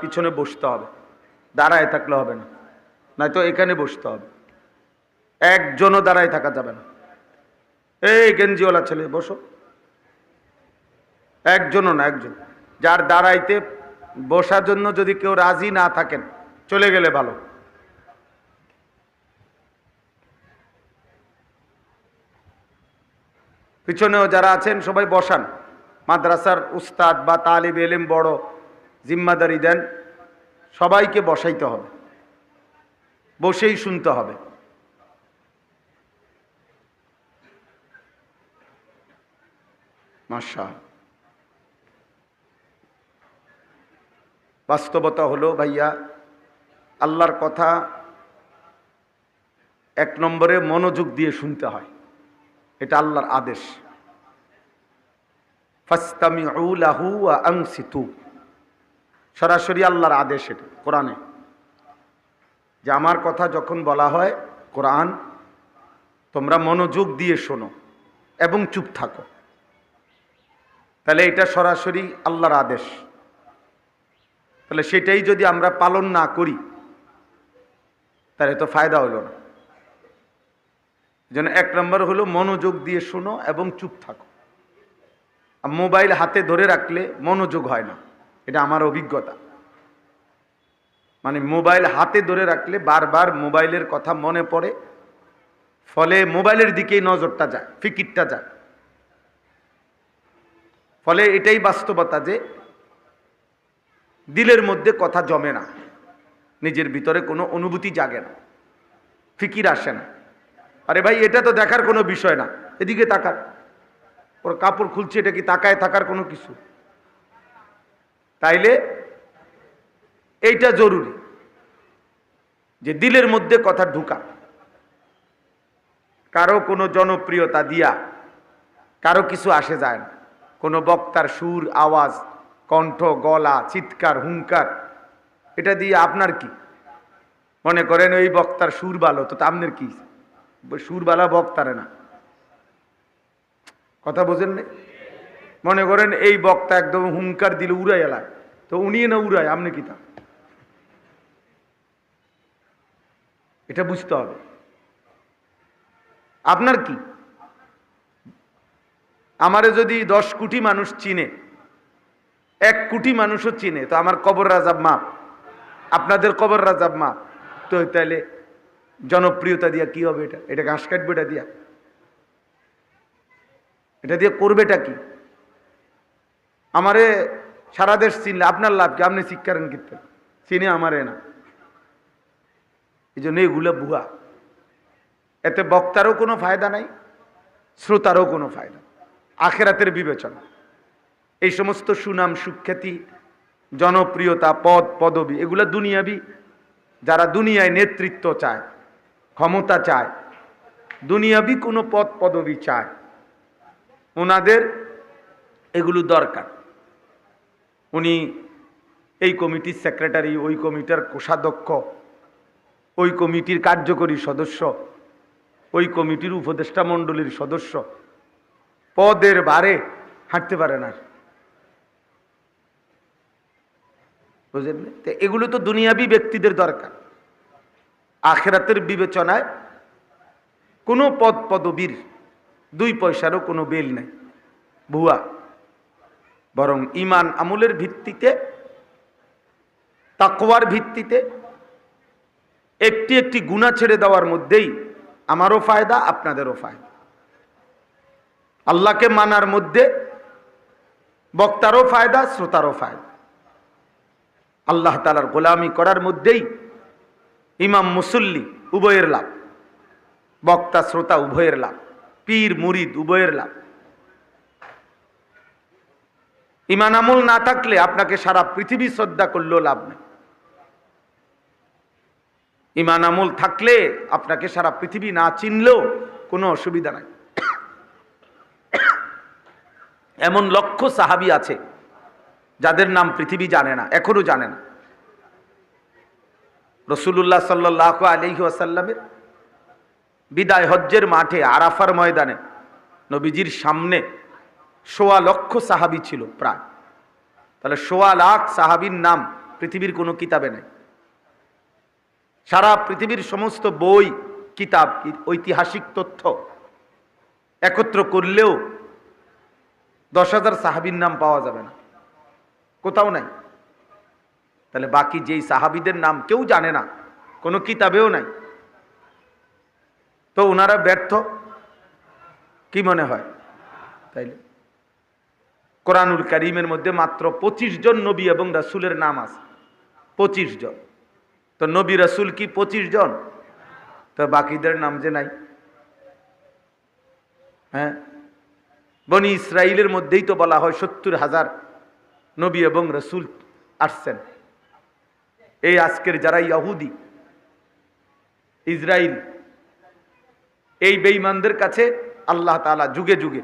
পিছনে বসতে হবে। দাঁড়ায় থাকলে হবে না। নয়তো এখানে বসতে হবে। একজনও দাঁড়ায় থাকা যাবে না। এই গেঞ্জিওয়ালা ছেলে, বসো। একজনও না, একজন। যার দাঁড়াইতে বসার জন্য যদি কেউ রাজি না থাকেন, চলে গেলে ভালো। পিছনেও যারা আছেন, সবাই বসান। মাদ্রাসার উস্তাদ বা তালিব এলিম বড়। জিম্মাদারি দেন, সবাইকে বসাইতে হবে, বসেই শুনতে হবে। মাসা বাস্তবতা হলো ভাইয়া, আল্লাহর কথা এক নম্বরে মনোযোগ দিয়ে শুনতে হয়, এটা আল্লাহর আদেশ। ওয়া আনসিতু সরাসরি আল্লাহর আদেশ এটা, কোরআনে। যে আমার কথা যখন বলা হয় কোরআন, তোমরা মনোযোগ দিয়ে শোনো এবং চুপ থাকো। তাহলে এটা সরাসরি আল্লাহর আদেশ। তাহলে সেটাই যদি আমরা পালন না করি, তাহলে তো ফায়দা হলো না। যেন এক নম্বর হলো মনোযোগ দিয়ে শোনো এবং চুপ থাকো। মোবাইল হাতে ধরে রাখলে মনোযোগ হয় না। এটা আমার অভিজ্ঞতা। মানে মোবাইল হাতে ধরে রাখলে বারবার মোবাইলের কথা মনে পড়ে, ফলে মোবাইলের দিকেই নজরটা যায়, ফিকিরটা যায়। ফলে এটাই বাস্তবতা যে দিলের মধ্যে কথা জমে না, নিজের ভিতরে কোনো অনুভূতি জাগে না, ফিকির আসে না। আরে ভাই, এটা তো দেখার কোনো বিষয় না, এদিকে তাকার ওর কাপড় খুলছে, এটা কি তাকায় থাকার কোনো কিছু? তাইলে এইটা জরুরি যে দিলের মধ্যে কথা ঢুকা। কারও কোনো জনপ্রিয়তা দিয়া কারও কিছু আসে যায় না। কোনো বক্তার সুর, আওয়াজ, কণ্ঠ, গলা, চিৎকার, হুঙ্কার, এটা দিয়ে আপনার কি? মনে করেন ওই বক্তার সুর ভালো, তো আপনার কি? সুর বালা বক্তারে না। কথা বোঝেন মনে করেন এই বক্তা একদম হুঙ্কার দিলে উড়াই এলায় তো উনি না উড়ায় আপনি কি তা? এটা বুঝতে হবে। আপনার কি? আমারে যদি দশ কোটি মানুষ চিনে, এক কোটি মানুষও চিনে, তো আমার কবর রাজাব মাপ। আপনাদের কবর রাজাব মাপ। তো তাহলে জনপ্রিয়তা দিয়া কি হবে এটা? এটা ঘাস কাটবে এটা দিয়া। এটা দিয়ে করবেটা কি? আমারে সারা দেশ চিনলে, আপনার লাভ কি? আপনি শিক্ষারেন কীর্তন চিনে আমারে না। এই জন্য এগুলো বুয়া এতে বক্তারও কোনো ফায়দা নাই, শ্রোতারও কোনো ফায়দা আখেরাতের বিবেচনা। এই সমস্ত সুনাম, সুখ্যাতি, জনপ্রিয়তা, পদ, পদবি, এগুলো দুনিয়াবি। যারা দুনিয়ায় নেতৃত্ব চায়, ক্ষমতা চায়, দুনিয়াবি কোনো পদ, পদবি চায়। ওনাদের এগুলো দরকার। উনি এই কমিটির সেক্রেটারি ওই কমিটির কোষাধ্যক্ষ, ওই কমিটির কার্যকরী সদস্য, ওই কমিটির উপদেষ্টা মণ্ডলীর সদস্য, পদের বারে হাঁটতে পারে না। বুঝলেন? তো এগুলো তো দুনিয়াবি ব্যক্তিদের দরকার। আখেরাতের বিবেচনায় কোনো পদ পদবীর দুই পয়সারও কোনো বেল নেই। ভুয়া। বরং ইমান আমলের ভিত্তিতে, তাকওয়ার ভিত্তিতে, একটি একটি গুণা ছেড়ে দেওয়ার মধ্যেই আমারও ফায়দা, আপনাদেরও ফায়দা। আল্লাহকে মানার মধ্যে বক্তারও ফায়দা, শ্রোতারও ফায়দা। আল্লাহ তালার গোলামি করার মধ্যেই ইমাম মুসল্লি উভয়ের লাভ, বক্তা, শ্রোতা উভয়ের লাভ, পীর, মুরিদ উভয়ের লাভ। ইমান আমল না থাকলে আপনাকে সারা পৃথিবী শ্রদ্ধা করলেও লাভ নেই। ইমান আমল থাকলে আপনাকে সারা পৃথিবী না চিনলেও কোনো অসুবিধা নাই। এমন লক্ষ সাহাবি আছে, যাদের নাম পৃথিবী জানে না, এখনও জানে না। রসুল্লাহ সাল্লাহ আলহি আসাল্লামের বিদায় হজ্জের মাঠে আরাফার ময়দানে নবীজির সামনে সোয়া লক্ষ সাহাবি ছিল প্রায়। তাহলে সোয়া লাখ সাহাবির নাম পৃথিবীর কোনো কিতাবে নাই। সারা পৃথিবীর সমস্ত বই, কিতাব, ঐতিহাসিক তথ্য একত্র করলেও দশ হাজার সাহাবির নাম পাওয়া যাবে না। কোথাও নাই। তাহলে বাকি যেই সাহাবিদের নাম কেউ জানে না, কোনো কিতাবেও নাই। তো ওনারা ব্যর্থ, কি মনে হয়? তাইলে কোরআনুল করিমের মধ্যে মাত্র পঁচিশ জন নবী এবং রাসুলের নাম আছে। পঁচিশ জন। তো নবী, রাসুল কি পঁচিশ জন? তো বাকিদের নাম যে নাই। হ্যাঁ? বনি ইসরায়েলের মধ্যেই তো বলা হয় সত্তর হাজার নবী এবং রসুল আসছেন। এই আজকের যারা ইয়াহুদি ইসরায়েল এই বেঈমানদের কাছে আল্লাহ তালা যুগে যুগে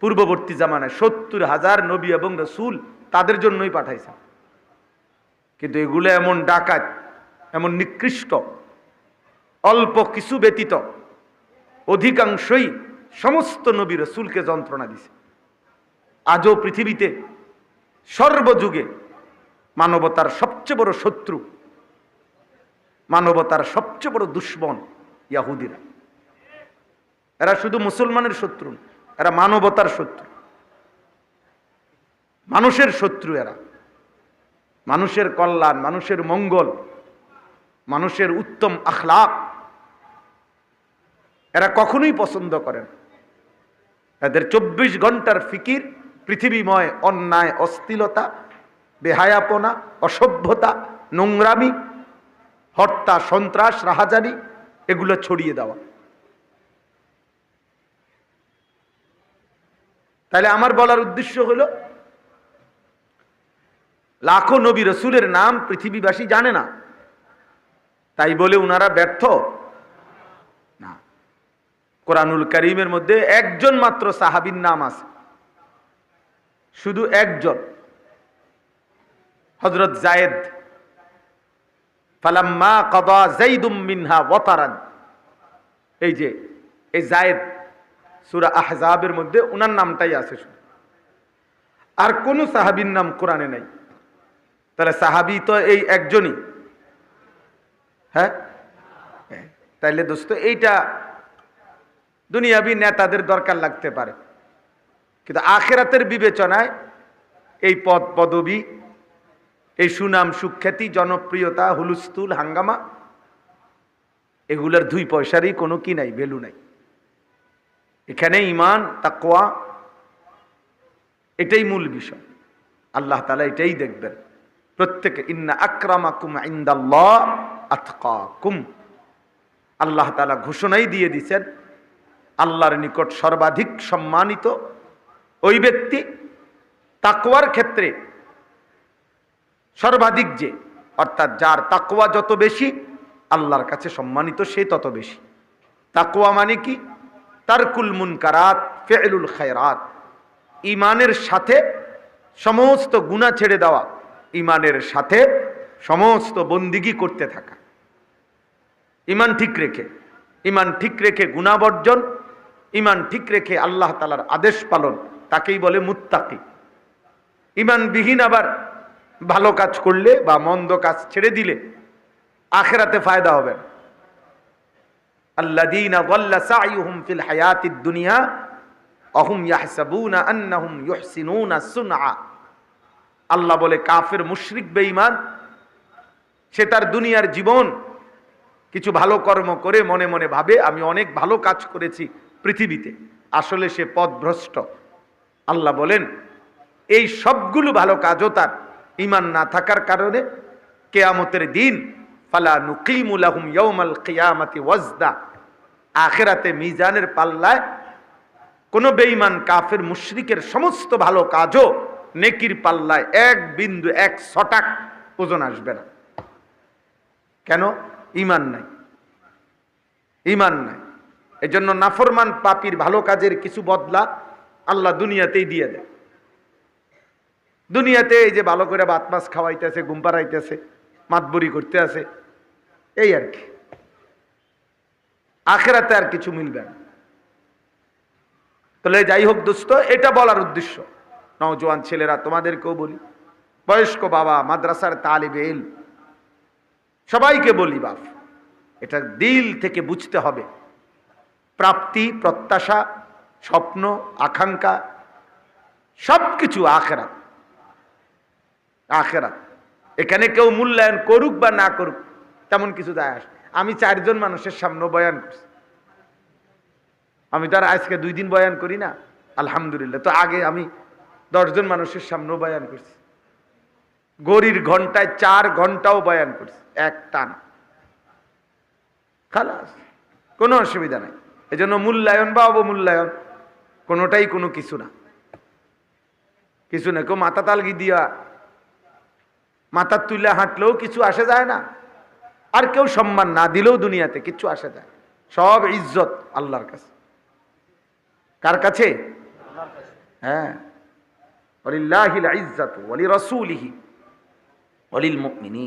পূর্ববর্তী জামানায় সত্তর হাজার নবী এবং রসুল তাদের জন্যই পাঠাইছেন কিন্তু এগুলো এমন ডাকাত এমন নিকৃষ্ট অল্প কিছু ব্যতীত অধিকাংশই সমস্ত নবী রসুলকে যন্ত্রণা দিছে। আজও পৃথিবীতে সর্বযুগে মানবতার সবচেয়ে বড় শত্রু মানবতার সবচেয়ে বড় দুশ্মন ইয়াহুদিরা। এরা শুধু মুসলমানের শত্রু না, এরা মানবতার শত্রু। মানুষের শত্রু এরা। মানুষের কল্যাণ, মানুষের মঙ্গল, মানুষের উত্তম আখলাক এরা কখনোই পছন্দ করেন এদের চব্বিশ ঘণ্টার ফিকির, পৃথিবীময় অন্যায়, অস্থিলতা, বেহায়াপনা, অসভ্যতা, নোংরামি হত্যা সন্ত্রাস, রাহাজানি, এগুলো ছড়িয়ে দেওয়া। তাহলে আমার বলার উদ্দেশ্য হলো, লাখো নবী রসুলের নাম পৃথিবীবাসী জানে না। তাই বলে উনারা ব্যর্থ। না। কোরআনুল করিমের মধ্যে একজন মাত্র সাহাবির নাম আছে। শুধু একজন। হজরত জায়েদ। ফালাম্মা কদা জাইদুম মিনহা ওয়াতারান। এই যে, এই জায়েদ সুরা আহজাবের মধ্যে ওনার নামটাই আছে শুধু। আর কোন সাহাবির নাম কোরআনে নাই। তাহলে সাহাবি তো এই একজনই। হ্যাঁ। তাইলে দোস্ত, এইটা দুনিয়াবি নেতাদের দরকার লাগতে পারে। কিন্তু আখেরাতের বিবেচনায় এই পদ পদবি, এই সুনাম সুখ্যাতি, জনপ্রিয়তা হুলুস্তুল হাঙ্গামা, এগুলোর দুই পয়সারই কোনো কি নাই, ভ্যালু নাই। এখানে ইমান তাকোয়া এটাই মূল বিষয়। আল্লাহ তালা এটাই দেখবেন। প্রত্যেকে, ইন্না আক্রামাকুম ইন্দাল্লাহ আতকাকুম। আল্লাহ তালা ঘোষণাই দিয়ে দিছেন, আল্লাহর নিকট সর্বাধিক সম্মানিত ওই ব্যক্তি তাকওয়ার ক্ষেত্রে সর্বাধিক যে, অর্থাৎ যার তাকওয়া যত বেশি, আল্লাহর কাছে সম্মানিত সে তত বেশি। তাকওয়া মানে কি? তারকুল মুনকারাত, ফেলুল খায়রাত। ইমানের সাথে সমস্ত গুণা ছেড়ে দেওয়া ইমানের সাথে সমস্ত বন্দিগি করতে থাকা। ইমান ঠিক রেখে ইমান ঠিক রেখে গুণাবর্জন ইমান ঠিক রেখে আল্লাহ তালার আদেশ পালন, তাকেই বলে মুত্তাকি। ইমানবিহীন আবার ভালো কাজ করলে বা মন্দ কাজ ছেড়ে দিলে আখেরাতে ফায়দা হবে না। ফিল হায়াতিদ দুনিয়া অহুম আন্নাহুম আল্লাহ বলে, কাফের মুশরিক বেঈমান, সে তার দুনিয়ার জীবন কিছু ভালো কর্ম করে মনে মনে ভাবে, আমি অনেক ভালো কাজ করেছি পৃথিবীতে, আসলে সে পদভ্রষ্ট আল্লাহ বলেন, এই সবগুলো ভালো কাজও তার ইমান না থাকার কারণে কেয়ামতের দিন, ফালা নুকিমুল আহম ইয়ৌমাল কেয়ামতি ওয়াজদা। আখেরাতে মিজানের পাল্লায় কোনো বেঈমান কাফের মুশরিকের সমস্ত ভালো কাজও নেকির পাল্লায় এক বিন্দু, এক ছটাক ওজন আসবে না। কেন? ইমান নাই। ইমান নাই। এজন্য নাফরমান পাপির ভালো কাজের কিছু বদলা আল্লাহ দুনিয়াতেই দিয়ে দেয়। দুনিয়াতে এই যে ভালো করে বাত মাছ খাওয়াইতেছে, ঘুম পাড়াইতেছে, মাতবরি করতে আছে এই আর কি। আখেরাতে আর কিছু মিলবে না। তাহলে যাই হোক দোস্ত, এটা বলার উদ্দেশ্য। নওজোয়ান ছেলেরা, তোমাদেরকেও বলি, বয়স্ক বাবা, মাদ্রাসার তালিবে এল সবাইকে বলি বাপ, এটা দিল থেকে বুঝতে হবে। প্রাপ্তি, প্রত্যাশা, স্বপ্ন, আকাঙ্ক্ষা সব কিছু আখেরাত। আখেরাত। এখানে কেউ মূল্যায়ন করুক বা না করুক, তেমন কিছু যায় আসে আমি চারজন মানুষের সামনে বয়ান করছি। আমি তো আর আজকে দুই দিন বয়ান করি না, আলহামদুলিল্লাহ। তো আগে আমি দশজন মানুষের সামনেও বয়ান করছি। গড়ির ঘন্টায় চার ঘন্টাও বয়ান করছি, এক টান। খালাস, কোনো অসুবিধা নাই। এজন্য মূল্যায়ন বা অবমূল্যায়ন, কোনোটাই কোনো কিছু না। কিছু না, কেউ মাথা তালগি দিয়া মাথার তুলে হাঁটলেও কিছু আসে যায় না। আর কেউ সম্মান না দিলেও দুনিয়াতে কিচ্ছু আসে যায় সব ইজ্জত আল্লাহর কাছে। কার কাছে? হ্যাঁ। ইজ্জত অলি রসুলিহি অলিল মুকমিনী